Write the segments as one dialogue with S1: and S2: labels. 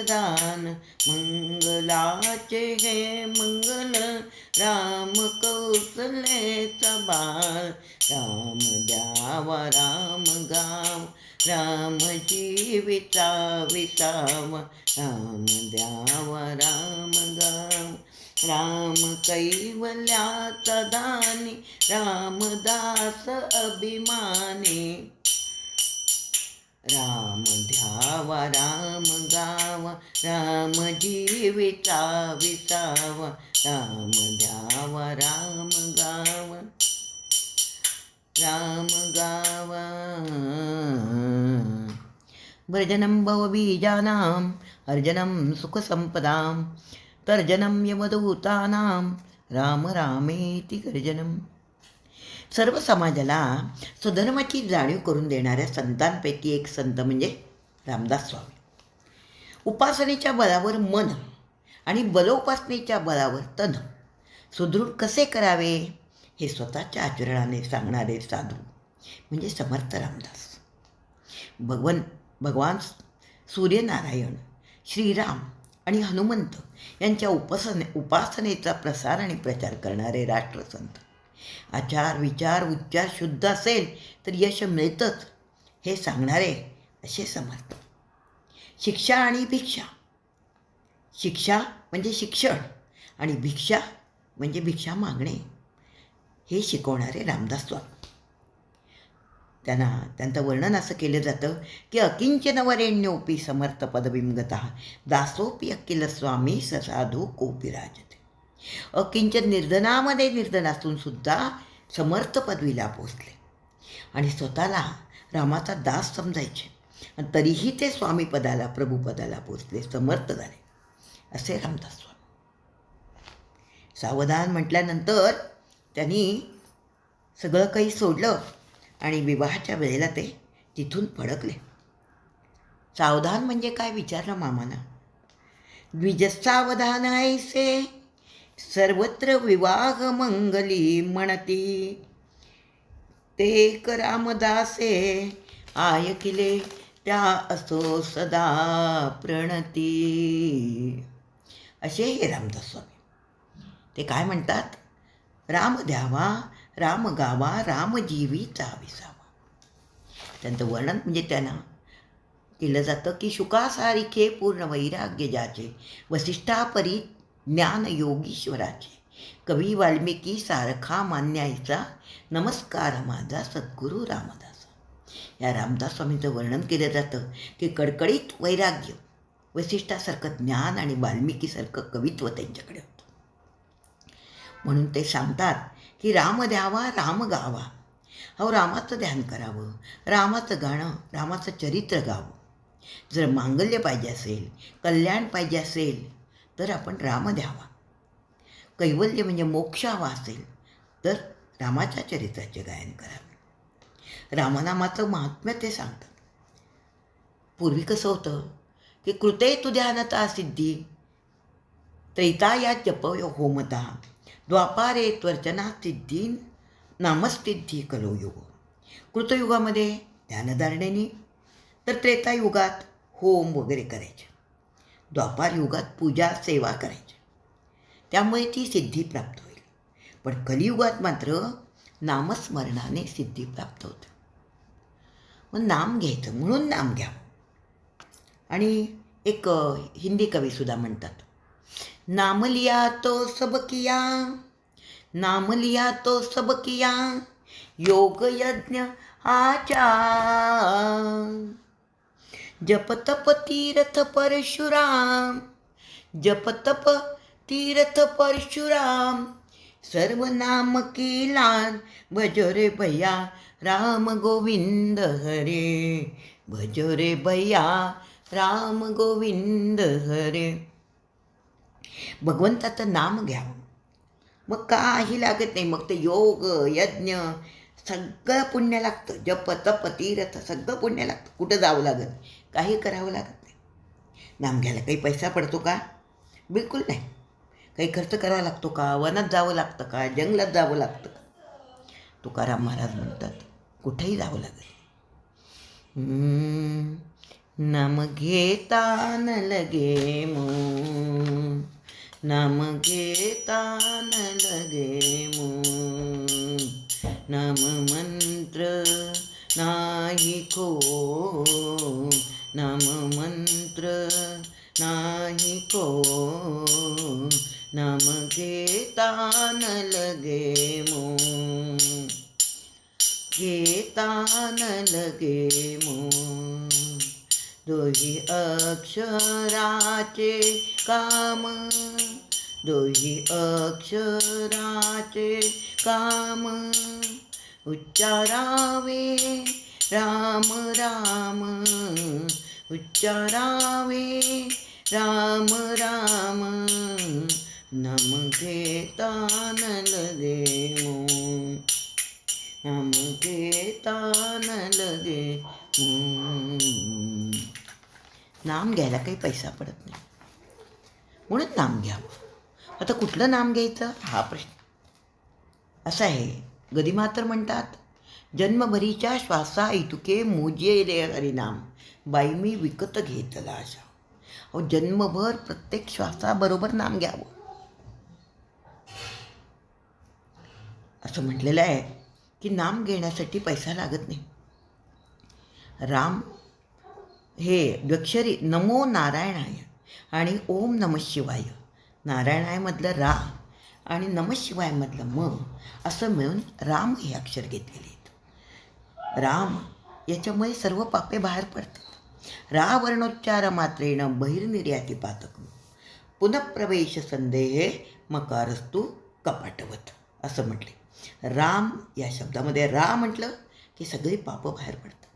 S1: वरदान मंगलाचे हे मंगल राम कौसलेचा बाळ. राम द्यावा राम गाव राम जीविता विसावा. राम द्यावा राम गाव राम कैवल्याचा दानी रामदास अभिमानी. राम ध्यावा राम गावा राम जीविता विसावा राम ध्यावा राम गावा राम गावा. व्रजनं भवबीजानाम् अर्जनं सुखसंपदां तर्जनं यमदूतानां राम रामेति गर्जनम्. सर्व समाजाला स्वधर्माची जाणीव करून देणाऱ्या संतांपैकी एक संत म्हणजे रामदास स्वामी. उपासनेच्या बळावर मन आणि बलोपासनेच्या बळावर तन सुदृढ कसे करावे हे स्वतःच्या आचरणाने सांगणारे साधू म्हणजे समर्थ रामदास. भगवन भगवान सूर्यनारायण श्रीराम आणि हनुमंत यांच्या उपासने उपासनेचा प्रसार आणि प्रचार करणारे राष्ट्रसंत. आचार विचार उच्चार शुद्ध असेल तर यश मिळतंच. हे सांगणारे असे समर्थ. शिक्षा आणि भिक्षा. शिक्षा म्हणजे शिक्षण आणि भिक्षा म्हणजे भिक्षा मागणे. हे शिकवणारे रामदास स्वामी. त्यांना त्यांचं वर्णन असं केलं जातं की अकिंचनवरेण्योपी समर्थ पदविंगता. दासोपी अकिल स्वामी ससाधू कोपी राजते अकिंचन निर्धनामध्ये निर्धन असून सुद्धा समर्थ पदवीला पोचले आणि स्वतःला रामाचा दास समजायचे. आणि तरीही ते स्वामीपदाला प्रभुपदाला पोचले समर्थ झाले. असे रामदास स्वामी. सावधान म्हटल्यानंतर त्यांनी सगळं काही सोडलं आणि विवाहाच्या वेळेला ते तिथून फडकले. सावधान म्हणजे काय? विचारलं मामानं. द्विजसावधान ऐसे सर्वत्र विवाह मंगली म्हणती. ते रामदासे आयकिले त्या असो सदा प्रणती. असे हे रामदास स्वामी. ते काय म्हणतात? राम द्यावा राम गावा रामजीवी चाविसावा. विसावा त्यांचं वर्णन म्हणजे त्यांना केलं जातं की शुकासारिखे पूर्ण वैराग्य ज्याचे वसिष्ठापरी ज्ञान योगीश्वराचे कवी वाल्मिकी सारखा मान्यायचा नमस्कार माझा सद्गुरू रामदास. या रामदास स्वामींचं वर्णन केलं जातं की कडकडीत वैराग्य वैशिष्ट्यासारखं ज्ञान आणि वाल्मिकीसारखं कवित्व त्यांच्याकडे होतं. म्हणून ते सांगतात की राम द्यावा राम गावा. अहो रामाचं ध्यान करावं रामाचं गाणं रामाचं चरित्र गावं. जर मांगल्य पाहिजे असेल कल्याण पाहिजे असेल तर आपण राम द्यावा कैवल्य म्हणजे मोक्ष हवा असेल तर रामाच्या चरित्राचे गायन करावे. रामनामाचं महात्म्य ते सांगतात. पूर्वी कसं होतं की कृते तु ध्यानता सिद्धी त्रैता या जपय होमता द्वापारे त्वर्चना सिद्धी नामस्तिद्धी कलो युग कृतयुगामध्ये ध्यानधारणेनी तर त्रेतायुगात होम वगैरे करायचे. द्वापार युगात पूजा सेवा करायची. त्यामुळे ती सिद्धी प्राप्त होईल. पण कलियुगात मात्र नामस्मरणाने सिद्धी प्राप्त होते. मग नाम घ्यायचं म्हणून नाम घ्या. आणि एक हिंदी कवीसुद्धा म्हणतात नाम लिया तो सब किया नाम लिया तो सब किया योग यज्ञ आचार. जप तप तीर्थ परशुराम जप तप तीर्थ परशुराम सर्व नाम केला भजो रे भैया राम गोविंद हरे भजो रे भैया राम गोविंद हरे. भगवंताचं नाम घ्यावं. मग काही लागत नाही मग ते योग यज्ञ सगळं पुण्य लागतं. जप तप तीर्थ सगळं पुण्य लागतं. कुठं जावं लागत? काही करावं लागत नाही. नामघ्याला काही पैसा पडतो का? बिलकुल नाही. काही खर्च करावा लागतो का? वनात जावं लागतं का? जंगलात जावं लागतं का? तुकाराम महाराज म्हणतात कुठेही जावं लागेल नाम घेता न लगे मो नाम घेता न लगे मो नाम मंत्र नाही खो नाम मंत्र नाही को। नाम घेता न लगे मो। घेता न लगे मो। दोही अक्षराचे काम। दोही अक्षराचे काम। उच्चारावे राम राम उच्चारावे राम राम नम घेता लगे मो नम घेता लगे नाम घ्यायला काही पैसा पडत नाही. म्हणून नाम घ्यावं. आता कुठलं नाम घ्यायचं? हा प्रश्न. असा आहे. गदिमातर म्हणतात जन्मभरीच्या श्वासा इतुके मोजे रे हरिनाम. बाई मी विकत घेतला अशा अहो जन्मभर प्रत्येक श्वासाबरोबर नाम घ्यावं. असं म्हटलेलं आहे की नाम घेण्यासाठी पैसा लागत नाही. राम हे द्वक्षरी नमो नारायणाय आणि ओम नम शिवाय. नारायणायमधलं रा आणि नम शिवायमधलं म असं मिळून राम हे अक्षर घेतलेले. राम याच्यामुळे सर्व पापे बाहेर पडतात. रा वर्णोच्चार बहिर्निर्याती पातक. पुनप्रवेश संदेहे मकारस्तू कपाटवत असं म्हटले. राम या शब्दामध्ये रा म्हटलं की सगळी पापं बाहेर पडतात.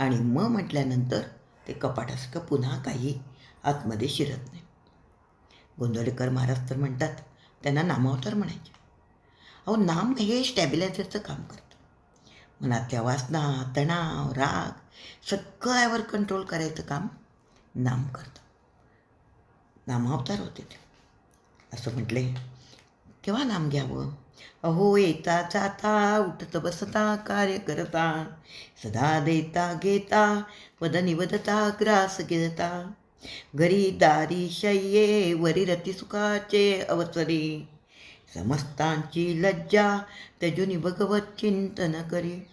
S1: आणि म म्हटल्यानंतर ते कपाटासारखं पुन्हा काही आतमध्ये शिरत नाही. गोंदवलेकर महाराज तर म्हणतात त्यांना नामावतार म्हणायचे. अहो नाम हे स्टॅबिलायझरचं काम करतं. मनातल्या वासना तणाव राग सगळ्यावर कंट्रोल करायचं काम नाम करतं. नामावतार होते ते. असं म्हटले केव्हा नाम घ्यावं? अहो येता जाता उठत बसता कार्य करता सदा देता घेता वद निवदता ग्रास घेता घरी दारी शय्ये वरी रती सुखाचे अवसरी समस्तांची लज्जा त्यजुनी भगवत चिंतन करी.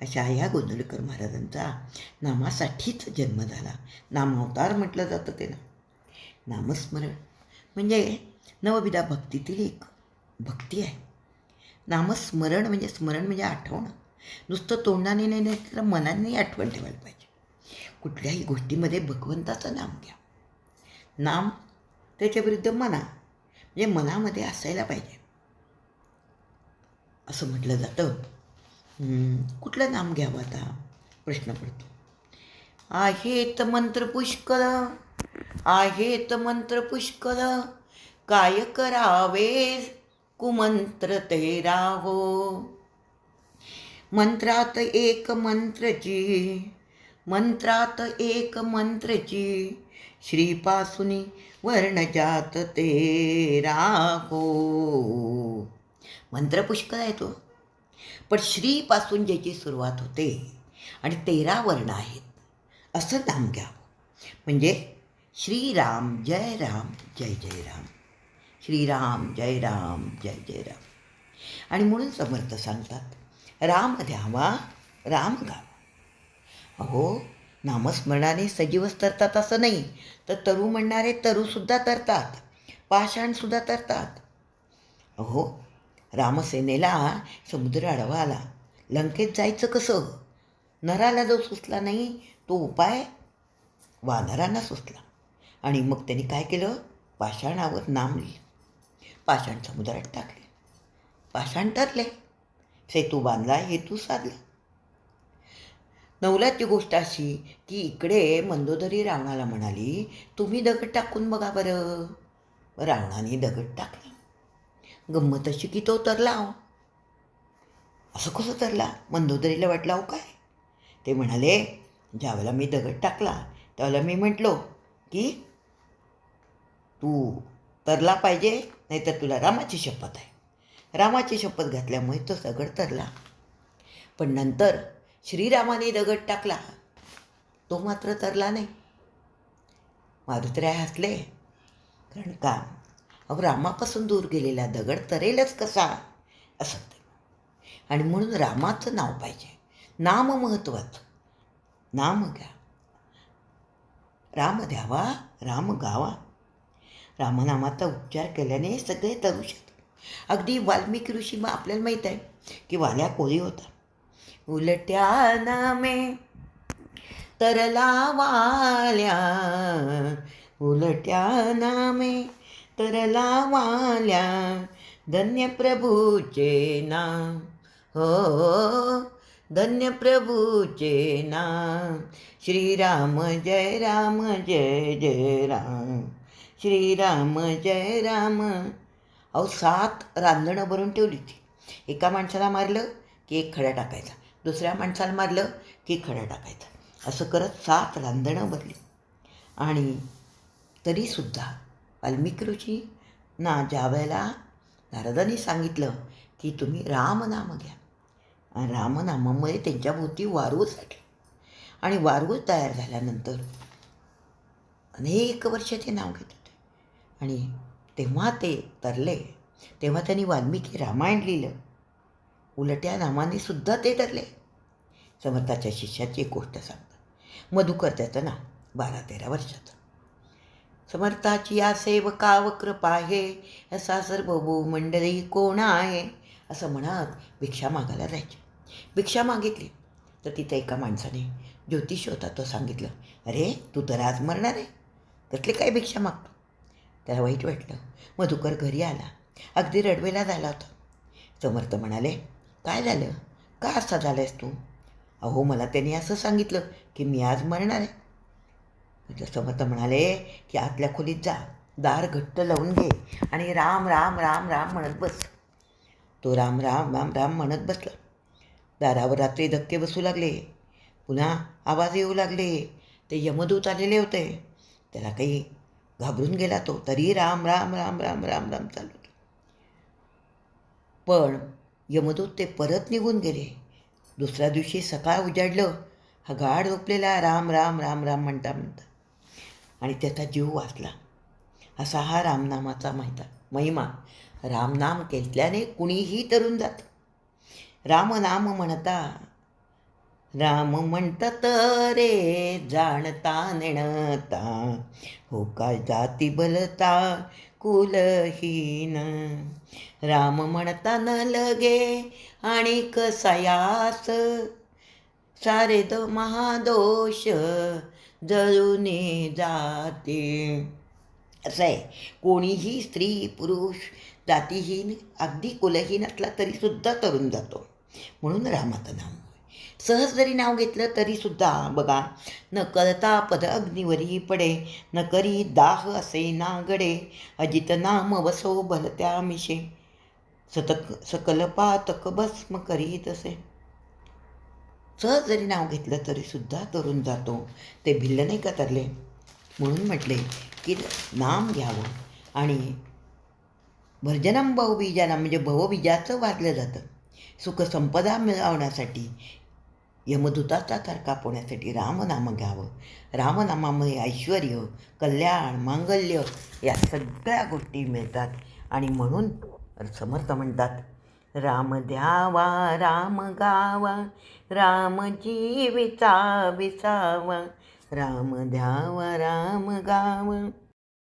S1: अशा ह्या गोंधळकर महाराजांचा नामासाठीच जन्म झाला. नामावतार म्हटलं जातं ते ना नामस्मरण म्हणजे नवविधा भक्तीतील एक भक्ती आहे. नामस्मरण म्हणजे स्मरण म्हणजे आठवणं. नुसतं तोंडाने नाही नाही तर मनाने आठवण ठेवायला पाहिजे. कुठल्याही गोष्टीमध्ये भगवंताचं नाम घ्या. नाम त्याच्याविरुद्ध मना. जे मनामध्ये असायला पाहिजे. असं म्हटलं जातं. कुठलं नाम घ्यावं आता? प्रश्न पडतो. आहेत मंत्र पुष्कळ आहेत मंत्र पुष्कळ. काय करावे? कुमंत्र ते राहो मंत्रात एक मंत्रची मंत्रात एक मंत्रची श्रीपासुनी वर्णजात ते राहो. मंत्र पुष्कळ आहे तो. पण श्रीपासून ज्याची सुरुवात होते आणि तेरा वर्ण आहेत असं नाम घ्यावं. म्हणजे श्रीराम जय राम जय जय राम. श्रीराम जय राम जय जय राम. आणि म्हणून समर्थ सांगतात राम द्यावा राम गावा. अहो नामस्मरणाने सजीवच तरतात असं नाही. तर तरु म्हणणारे तरूसुद्धा तरतात. पाषाणसुद्धा तरतात. अहो रामसेनेला समुद्र अडवा आला. लंकेत जायचं कसं? नराला जो सुचला नाही तो उपाय वानरांना सुचला. आणि मग त्यांनी काय केलं? पाषाणावर नाम लिहिलं. पाषाण समुद्रात टाकले. पाषाण ठरले. सेतू बांधला हेतू साधला. नवलाची गोष्ट अशी की इकडे मंदोदरी रावणाला म्हणाली तुम्ही दगड टाकून बघा बरं. रावणाने दगड टाकला. गंमत अशी की तो तरला. हो. असं कसं तरला? मंदोदरीला वाटला हो काय? ते म्हणाले ज्यावेळेला मी दगड टाकला त्यावेळेला मी म्हटलो की तू तरला पाहिजे नाहीतर तुला रामाची शपथ आहे. रामाची शपथ घातल्यामुळे तो दगड तरला. पण नंतर श्रीरामाने दगड टाकला. तो मात्र तरला नाही. मारुतराय हसले. कारण का? अहो रामापासून दूर गेलेला दगड तरेलच कसा? असं ते आणि म्हणून रामाचं नाव पाहिजे. नाम महत्त्वाचं नाम घ्या. राम द्यावा राम गावा. रामनामाचा उच्चार केल्याने सगळे तरू शकतात अगदी वाल्मिकी ऋषी मग आपल्याला माहीत आहे की वाल्या कोळी होता. उलट्या नामे तरला वाल्या उलट्या नामे तरला वाल्या धन्य प्रभूचे नाम. हो धन्य प्रभूचे नाम. श्रीराम जय राम जय जय राम. श्रीराम जय राम. अहो सात रांधणं भरून ठेवली होती. एका माणसाला मारलं की एक खडा टाकायचा. दुसऱ्या माणसाला मारलं की खडा टाकायचा. असं करत सात रांधणं भरली आणि तरीसुद्धा वाल्मिकी ऋषी ना ज्या वेळेला नारदांनी सांगितलं की तुम्ही रामनाम घ्या. आणि रामनामामुळे त्यांच्याभोवती वारूळ झाली. आणि वारूळ तयार झाल्यानंतर अनेक वर्ष ते नाव घेत होते. आणि तेव्हा ते तरले तेव्हा त्यांनी वाल्मिकी रामायण लिहिलं. उलट्या नामाने सुद्धा ते ठरले समर्थाच्या शिष्याची एक गोष्ट सांगतात. मधुकर त्याचं ना बारा तेरा वर्षाचं समर्थाची या सेवका कृपा पाहे असा सर्व मंडळी कोण आहे? असं म्हणत भिक्षा मागायला जायचे. भिक्षा मागितली. तर तिथे एका माणसाने ज्योतिष होता तो सांगितलं. अरे तू तर आज मरणार आहे. त्यातले काय भिक्षा मागतो? त्याला वाईट वाटलं. मधुकर घरी आला. अगदी रडवेला झाला होता. समर्थ म्हणाले काय झालं? का असा झालायस तू? अहो मला त्याने असं सांगितलं की मी आज मरणार आहे. म्हणजे जसं मत म्हणाले की आतल्या खोलीत जा दार घट्ट लावून घे आणि राम राम राम राम म्हणत बस. तो राम राम राम राम म्हणत बसला. दारावर रात्री धक्के बसू लागले. पुन्हा आवाज येऊ लागले. ते यमदूत आलेले होते. त्याला काही घाबरून गेला तो. तरी राम राम राम राम राम राम चालू पण यमदूत ते परत निघून गेले. दुसऱ्या दिवशी सकाळ उजाडलं हा गाढ झोपलेला राम राम राम राम म्हणता म्हणता. आणि त्याचा जीव वाचला. असा हा रामनामाचा माहिता महिमा. रामनाम केल्याने कुणीही तरून जात. रामनाम म्हणता राम म्हणतात रे जाणता नेणता. हो का जाती बलता कुलहीन राम म्हणता न लगे आणि कसायास. सारे द महादोष जळूने जाते. असं आहे. कोणीही स्त्री पुरुष जातीहीन अगदी कुलहीन असला तरीसुद्धा तरुण जातो. म्हणून रामाचं नाम सहज जरी नाव घेतलं तरीसुद्धा बघा. न करता पद अग्निवरी पडे न करी दाह असे नागडे. अजित नाम वसो भलत्या मिशे. सतक सकल पातक भस्म करीत असे. सहज जरी नाव घेतलं तरीसुद्धा तरुण जातो. ते भिल्ल नाही का तरले? म्हणून म्हटले की नाम घ्यावं. आणि भर्जनम भाऊबीजाना म्हणजे भवबीजाचं वाजलं जातं. सुखसंपदा मिळवण्यासाठी यमदूताचा थर कापवण्यासाठी रामनाम घ्यावं रामनामामुळे ऐश्वर कल्याण मांगल्य या सगळ्या गोष्टी मिळतात. आणि म्हणून समर्थ म्हणतात राम द्यावा राम गावा राम जीविता विसावा. राम द्यावा राम गावा.